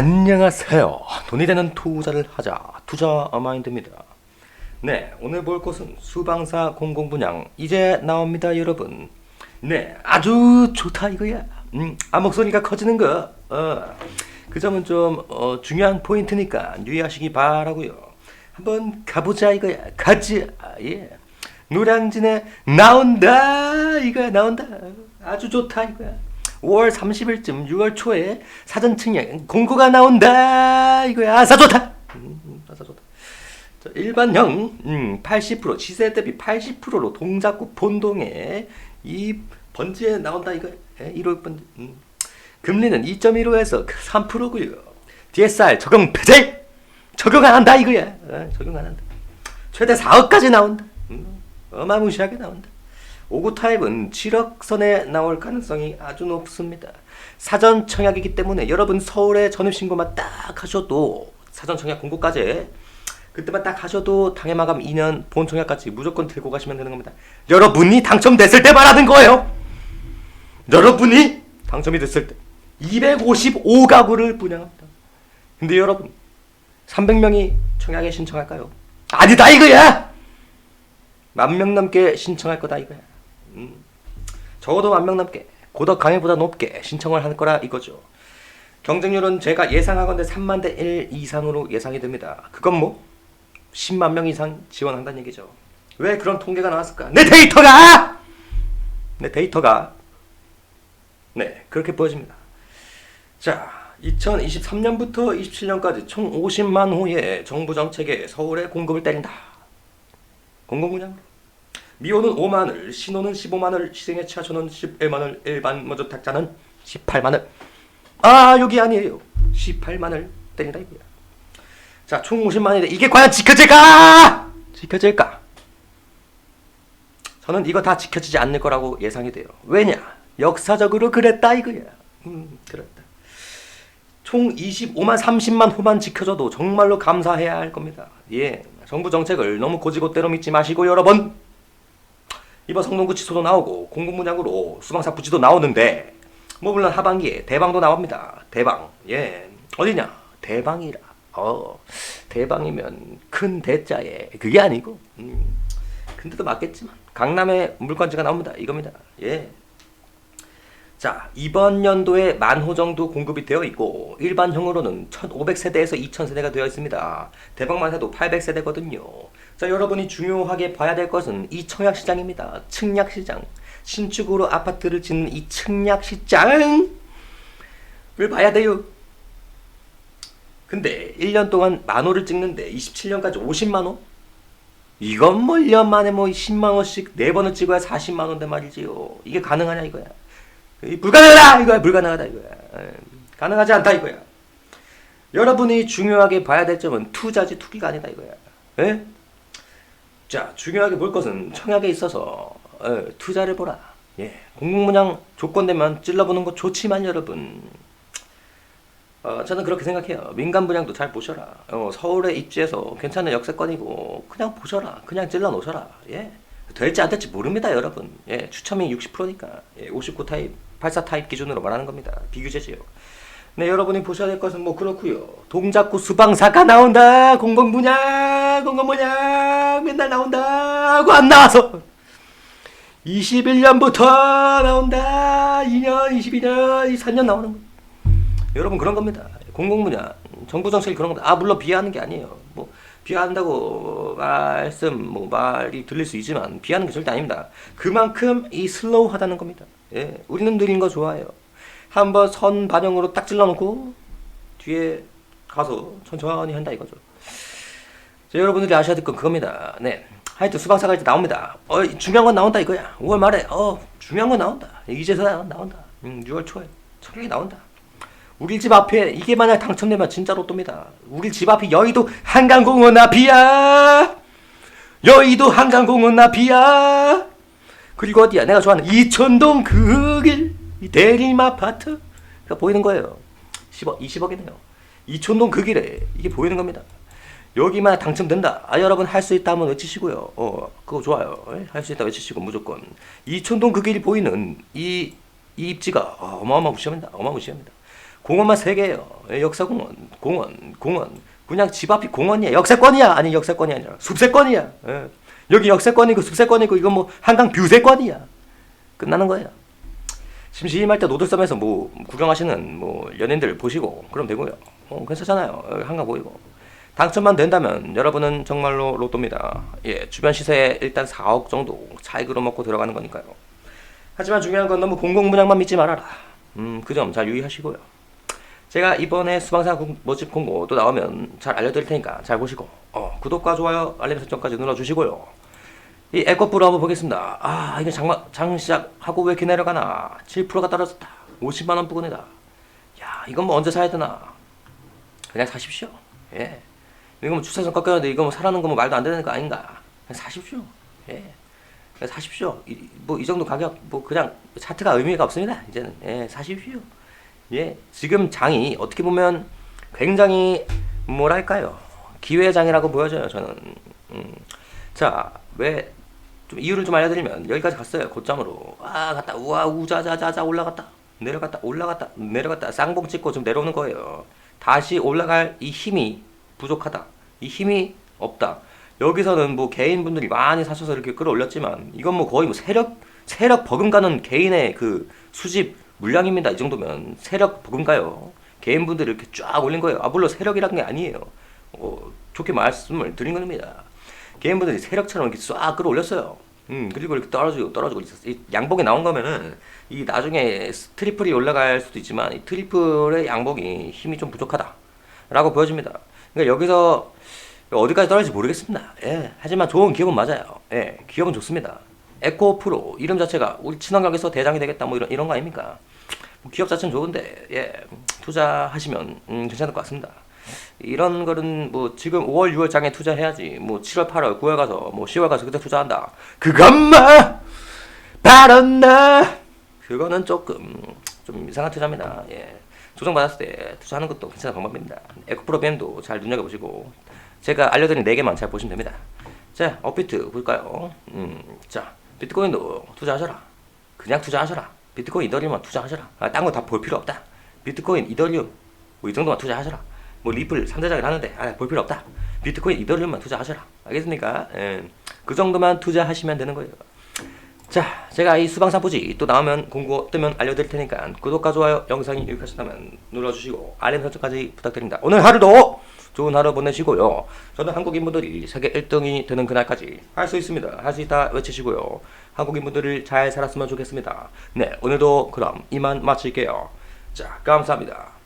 안녕하세요. 돈이 되는 투자를 하자. 투자 마인드입니다. 네, 오늘 볼 것은 수방사 공공분양 이제 나옵니다, 여러분. 네, 아주 좋다 이거야. 음, 아 목소리가 커지는 거. 어, 그 점은 좀 어, 중요한 포인트니까 유의하시기 바라고요. 한번 가보자 이거야. 가지. 아, 예. 노량진에 나온다 이거야 나온다. 아주 좋다 이거야. 5월 30일쯤 6월 초에 사전 측량 공고가 나온다. 이거야. 아사 좋다. 음, 아사 좋다. 자, 일반형 음, 80% 시세 대비 80%로 동작구 본동에 이 번지에 나온다 이거야 예, 1호 번지. 음. 금리는 2.15에서 3%고요. DSR 적용 폐지 적용 안 한다 이거야. 어, 적용 안 한다. 최대 4억까지 나온다. 음, 어마무시하게 나온다 5구 타입은 7억 선에 나올 가능성이 아주 높습니다. 사전 청약이기 때문에 여러분 서울에 전입신고만 딱 하셔도 사전 청약 공고까지 그때만 딱 하셔도 당해 마감 2년 본 청약까지 무조건 들고 가시면 되는 겁니다. 여러분이 당첨됐을 때 말하는 거예요. 여러분이 당첨이 됐을 때 255가구를 분양합니다. 근데 여러분 300명이 청약에 신청할까요? 아니다 이거야. 만 명 넘게 신청할 거다 이거야. 음. 적어도 만 명 넘게 고덕 강의보다 높게 신청을 할 거라 이거죠. 경쟁률은 제가 예상하건대 3만 대 1 이상으로 예상이 됩니다. 그건 뭐 10만 명 이상 지원한다는 얘기죠. 왜 그런 통계가 나왔을까? 내 데이터가 내 데이터가 네 그렇게 보여집니다. 자 2023년부터 27년까지 총 50만 호의 정부 정책에 서울에 공급을 때린다. 공공분양 미호는 5만을, 신호는 15만을, 시생의 차초는 11만을, 일반 먼저 탁자는 18만을. 아 여기 아니에요. 18만을 때린다 이거야. 자, 총 50만인데 이게 과연 지켜질까? 지켜질까? 저는 이거 다 지켜지지 않을 거라고 예상이 돼요. 왜냐? 역사적으로 그랬다 이거야. 음, 그랬다. 총 25만 30만 호만 지켜줘도 정말로 감사해야 할 겁니다. 예, 정부 정책을 너무 고지고대로 믿지 마시고 여러분 이번 성동구 치소도 나오고 공공분양으로 수방사 부지도 나오는데 뭐 물론 하반기에 대방도 나옵니다. 대방 예 어디냐 대방이라 어 대방이면 큰 대자에 그게 아니고 음, 근데도 맞겠지만 강남에 물건지가 나옵니다. 이겁니다. 예. 자, 이번 연도에 만 호 정도 공급이 되어 있고 일반형으로는 1,500세대에서 2,000세대가 되어 있습니다. 대박만 해도 800세대거든요. 자, 여러분이 중요하게 봐야 될 것은 이 청약 시장입니다. 청약 시장. 신축으로 아파트를 짓는 이 청약 시장을 봐야 돼요. 근데 1년 동안 만 호를 찍는데 27년까지 50만 원? 이건 뭐 1년 만에 뭐 10만 원씩 4번을 찍어야 40만 원대 말이지요. 이게 가능하냐 이거야. 이 불가능하다 이거야 불가능하다 이거야 에, 가능하지 않다 이거야 여러분이 중요하게 봐야 될 점은 투자지 투기가 아니다 이거야 에? 자 중요하게 볼 것은 청약에 있어서 에, 투자를 보라. 예 공공분양 조건 되면 찔러보는 거 좋지만 여러분. 어, 저는 그렇게 생각해요. 민간 분양도 잘 보셔라. 어, 서울에 입지해서 괜찮은 역세권이고 그냥 보셔라. 그냥 찔러 놓으셔라. 예 될지 안 될지 모릅니다, 여러분. 예, 추첨이 60%니까. 예, 59 타입, 84 타입 기준으로 말하는 겁니다. 비규제지요. 네, 여러분이 보셔야 될 것은 뭐 그렇고요. 동작구 수방사가 나온다. 공공분양, 공공분양 맨날 나온다. 하고 안 나와서 21년부터 나온다. 2년, 22년, 24년 나오는 거. 여러분 그런 겁니다. 공공분양, 정부 정책이 그런 겁니다. 아 물론 비하하는 게 아니에요. 뭐 비하한다고 말씀 뭐 말이 들릴 수 있지만 비하는 게 절대 아닙니다. 그만큼 이 슬로우하다는 겁니다. 예, 우리는 느린 거 좋아해요. 한번 선 반영으로 딱 찔러놓고 뒤에 가서 천천히 한다 이거죠. 자, 여러분들이 아셔야 될 건 그겁니다. 네. 하여튼 수방사가 이제 나옵니다. 어, 중요한 건 나온다 이거야. 5월 말에 어 중요한 건 나온다. 이제서야 나온다. 음, 6월 초에 청약이 나온다. 우리 집 앞에 이게 만약 당첨되면 진짜 로또입니다. 우리 집 앞에 여의도 한강공원 앞이야. 여의도 한강공원 앞이야. 그리고 어디야? 내가 좋아하는 이천동 그길 이 대림 아파트. 가 보이는 거예요. 10억, 20억이네요. 이천동 그 길에 이게 보이는 겁니다. 여기만 당첨된다. 아 여러분 할 수 있다 한번 외치시고요. 어 그거 좋아요. 할 수 있다 외치시고 무조건 이천동 그 길이 보이는 이, 이 입지가 어마어마무시합니다. 어마무시합니다. 공원만 세 개예요. 예, 역사공원, 공원, 공원. 그냥 집 앞이 공원이야. 역세권이야. 아니 역세권이 아니라 숲세권이야. 예. 여기 역세권이고 숲세권이고 이건 뭐 한강 뷰세권이야. 끝나는 거예요. 심심할 때 노들섬에서 뭐 구경하시는 뭐 연예인들 보시고 그럼 되고요. 어, 괜찮잖아요. 어, 한강 보이고. 당첨만 된다면 여러분은 정말로 로또입니다. 예, 주변 시세에 일단 4억 정도 차익으로 먹고 들어가는 거니까요. 하지만 중요한 건 너무 공공분양만 믿지 말아라. 음, 그 점 잘 유의하시고요. 제가 이번에 수방사 공- 모집 공고 또 나오면 잘 알려드릴 테니까 잘 보시고 어, 구독과 좋아요 알림 설정까지 눌러주시고요. 이 에코프로 한번 보겠습니다. 아 이게 장마, 장 시작하고 왜 이렇게 내려가나 7%가 떨어졌다. 50만 원 부근이다. 야 이건 뭐 언제 사야 되나? 그냥 사십시오. 예. 이거 뭐 주차선 꺾였는데 이거 뭐 사라는 거 뭐 말도 안 되는 거 아닌가? 그냥 사십시오. 예. 그냥 사십시오. 뭐이 정도 가격 뭐 그냥 차트가 의미가 없습니다. 이제는 예 사십시오. 예, 지금 장이 어떻게 보면 굉장히 뭐랄까요 기회장이라고 보여져요 저는. 음. 자, 왜 좀 이유를 좀 알려드리면 여기까지 갔어요 고점으로. 아 갔다 우와 우자자자자 올라갔다 내려갔다 올라갔다 내려갔다 쌍봉 찍고 좀 내려오는 거예요. 다시 올라갈 이 힘이 부족하다. 이 힘이 없다. 여기서는 뭐 개인분들이 많이 사셔서 이렇게 끌어올렸지만 이건 뭐 거의 뭐 세력 세력 버금가는 개인의 그 수집 물량입니다. 이 정도면 세력 버금가요. 개인분들이 이렇게 쫙 올린 거예요. 아 물론 세력이란 게 아니에요. 어, 좋게 말씀을 드린 겁니다. 개인분들이 세력처럼 이렇게 쫙 끌어올렸어요. 음 그리고 이렇게 떨어지고 떨어지고 있었어요. 이 양복이 나온 거면은 이 나중에 트리플이 올라갈 수도 있지만 이 트리플의 양복이 힘이 좀 부족하다라고 보여집니다. 그러니까 여기서 어디까지 떨어질지 모르겠습니다. 예. 하지만 좋은 기업은 맞아요. 예. 기업은 좋습니다. 에코 프로 이름 자체가 우리 친환경에서 대장이 되겠다 뭐 이런 이런 거 아닙니까? 뭐 기업 자체는 좋은데 예. 투자하시면 음, 괜찮을 것 같습니다. 이런 거는 뭐 지금 5월 6월 장에 투자해야지. 뭐 7월 8월 9월 가서 뭐 10월 가서 그때 투자한다. 그것만 바란다! 그거는 조금 좀 이상한 투자입니다. 예. 조정 받았을 때 투자하는 것도 괜찮은 방법입니다. 에코프로 뱀도 잘 눈여겨보시고 제가 알려드린 4개만 잘 보시면 됩니다. 자 업비트 볼까요? 음자 비트코인도 투자하셔라. 그냥 투자하셔라. 비트코인 이더리움만 투자하셔라. 아, 딴거 다 볼 필요 없다. 비트코인 이더리움 뭐 이 정도만 투자하셔라 뭐 리플 3대장을 하는데 아, 볼 필요 없다. 비트코인 이더리움만 투자하셔라. 알겠습니까? 예, 그 정도만 투자하시면 되는 거예요. 자 제가 이 수방사부지 또 나오면 공고 뜨면 알려드릴 테니까 구독과 좋아요 영상이 유익하셨다면 눌러주시고 알림 설정까지 부탁드립니다. 오늘 하루도 좋은 하루 보내시고요. 저는 한국인분들이 세계 1등이 되는 그날까지 할 수 있습니다. 할 수 있다 외치시고요. 한국인분들을 잘 살았으면 좋겠습니다. 네 오늘도 그럼 이만 마칠게요. 자 감사합니다